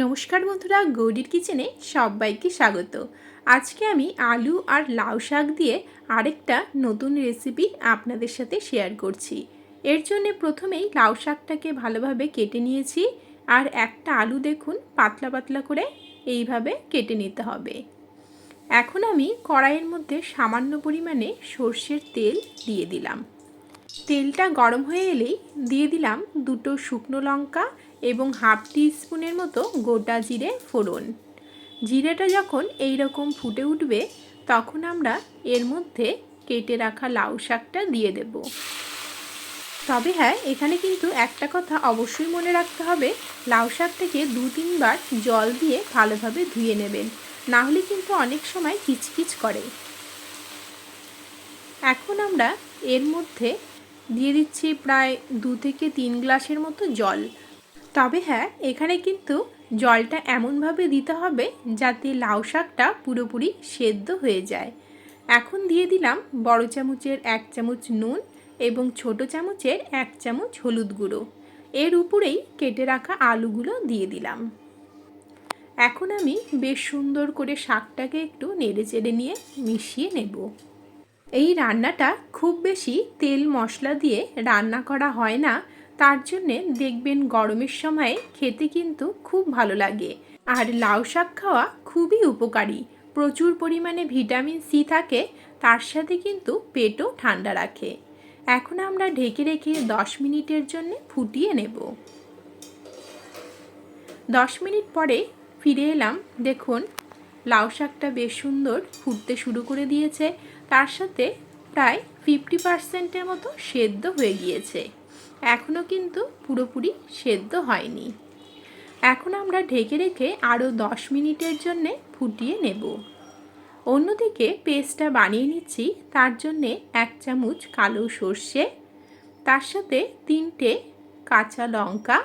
নমস্কার বন্ধুরা, গৌরীর কিচেনে সবাইকে স্বাগত। আজকে আমি আলু আর লাউ শাক দিয়ে আরেকটা নতুন রেসিপি আপনাদের সাথে শেয়ার করছি। এর জন্য প্রথমেই লাউ শাকটাকে ভালোভাবে কেটে নিয়েছি আর একটা আলু দেখুন, পাতলা পাতলা করে এইভাবে কেটে নিতে হবে। এখন আমি কড়াইয়ের মধ্যে সামান্য পরিমাণে সর্ষের তেল দিয়ে দিলাম। তেলটা গরম হয়ে এলেই দিয়ে দিলাম দুটো শুকনো লঙ্কা এবং হাফ টি স্পুনের মতো গোটা জিরে ফোড়ন। জিরেটা যখন এই রকম ফুটে উঠবে, তখন আমরা এর মধ্যে কেটে রাখা লাউ শাকটা দিয়ে দেব। তবে হ্যাঁ এখানে কিন্তু একটা কথা অবশ্যই মনে রাখতে হবে, লাউ শাক থেকে দু তিনবার জল দিয়ে ভালোভাবে ধুয়ে নেবেন, না হলে কিন্তু অনেক সময় কিচকিচ করে। এখন আমরা এর মধ্যে দিয়ে দিচ্ছি প্রায় দু থেকে তিন গ্লাসের মতো জল। তবে হ্যাঁ এখানে কিন্তু জলটা এমনভাবে দিতে হবে যাতে লাউ শাকটা পুরোপুরি সেদ্ধ হয়ে যায়। এখন দিয়ে দিলাম বড় চামচের এক চামচ নুন এবং ছোট চামচের এক চামচ হলুদ গুঁড়ো। এর উপরেই কেটে রাখা আলুগুলো দিয়ে দিলাম। এখন আমি বেশ সুন্দর করে শাকটাকে একটু নেড়ে চেড়ে নিয়ে মিশিয়ে নেব। এই রান্নাটা খুব বেশি তেল মশলা দিয়ে রান্না করা হয় না। তার জন্যে দেখবেন গরমের সময়ে খেতে কিন্তু খুব ভালো লাগে। আর লাউ শাক খাওয়া খুবই উপকারী। প্রচুর পরিমাণে ভিটামিন সি থাকে, তার সাথে কিন্তু পেটও ঠান্ডা রাখে। এখন আমরা ঢেকে রেখে দশ মিনিটের জন্য ফুটিয়ে নেব। দশ মিনিট পরে ফিরে এলাম। দেখুন লাউ শাকটা বেশ সুন্দর ফুটতে শুরু করে দিয়েছে। তার সাথে প্রায় ফিফটি পার্সেন্টের মতো সেদ্ধ হয়ে গিয়েছে। এখনও কিন্তু পুরোপুরি সেদ্ধ হয়নি। এখন আমরা ঢেকে রেখে আরও দশ মিনিটের জন্যে ফুটিয়ে নেব। অন্যদিকে পেস্টটা বানিয়ে নিচ্ছি। তার জন্যে এক চামচ কালো সর্ষে, তার সাথে তিনটে কাঁচা লঙ্কা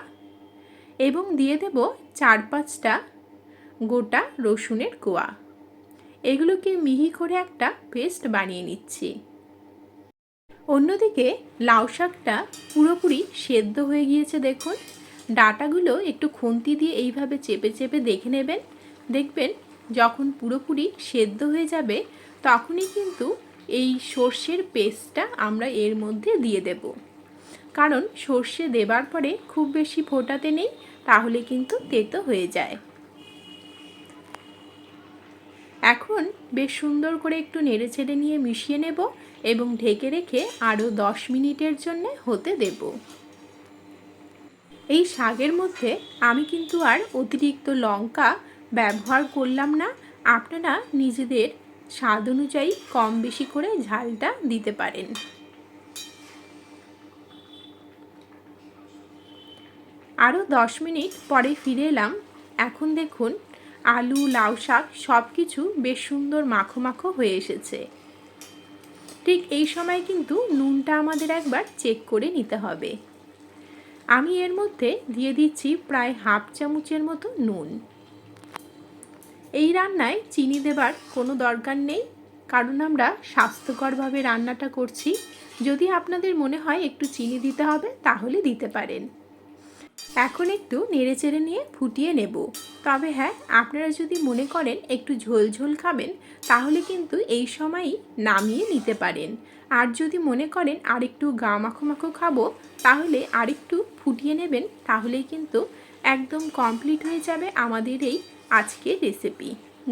এবং দিয়ে দেব চার পাঁচটা গোটা রসুনের কোয়া। এগুলোকে মিহি করে একটা পেস্ট বানিয়ে নিচ্ছি। অন্যদিকে লাউ শাকটা পুরোপুরি সেদ্ধ হয়ে গিয়েছে দেখুন। ডাটাগুলো একটু খুন্তি দিয়ে এইভাবে চেপে চেপে দেখে নেবেন। দেখবেন যখন পুরোপুরি সেদ্ধ হয়ে যাবে, তখনই কিন্তু এই সর্ষের পেস্টটা আমরা এর মধ্যে দিয়ে দেব। কারণ সর্ষে দেবার পরে খুব বেশি ফোটাতে নেই, তাহলে কিন্তু তেতো হয়ে যায়। এখন বেশ সুন্দর করে একটু নেড়ে ছেড়ে নিয়ে মিশিয়ে নেব এবং ঢেকে রেখে আরও দশ মিনিটের জন্য হতে দেব। এই শাকের মধ্যে আমি কিন্তু আর অতিরিক্ত লঙ্কা ব্যবহার করলাম না। আপনারা নিজেদের স্বাদ অনুযায়ী কম বেশি করে ঝালটা দিতে পারেন। আরও দশ মিনিট পরে ফিরে এলাম। এখন দেখুন আলু, লাউ শাক সব কিছু বেশ সুন্দর মাখো মাখো হয়ে এসেছে। ঠিক এই সময় কিন্তু নুনটা আমাদের একবার চেক করে নিতে হবে। আমি এর মধ্যে দিয়ে দিচ্ছি প্রায় হাফ চামচের মতো নুন। এই রান্নায় চিনি দেবার কোনো দরকার নেই, কারণ আমরা স্বাস্থ্যকরভাবে রান্নাটা করছি। যদি আপনাদের মনে হয় একটু চিনি দিতে হবে, তাহলে দিতে পারেন। এখন একটু নেড়ে চেড়ে নিয়ে ফুটিয়ে নেব। তবে হ্যাঁ আপনারা যদি মনে করেন একটু ঝোল ঝোল খাবেন, তাহলে কিন্তু এই সময়ই নামিয়ে নিতে পারেন। আর যদি মনে করেন আরেকটু গা মাখো মাখো খাব, তাহলে আরেকটু ফুটিয়ে নেবেন, তাহলেই কিন্তু একদম কমপ্লিট হয়ে যাবে আমাদের এই আজকের রেসিপি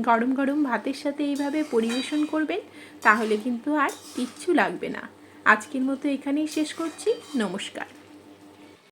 গরম গরম ভাতের সাথে এইভাবে পরিবেশন করবেন, তাহলে কিন্তু আর কিচ্ছু লাগবে না। আজকের মতো এখানেই শেষ করছি। নমস্কার।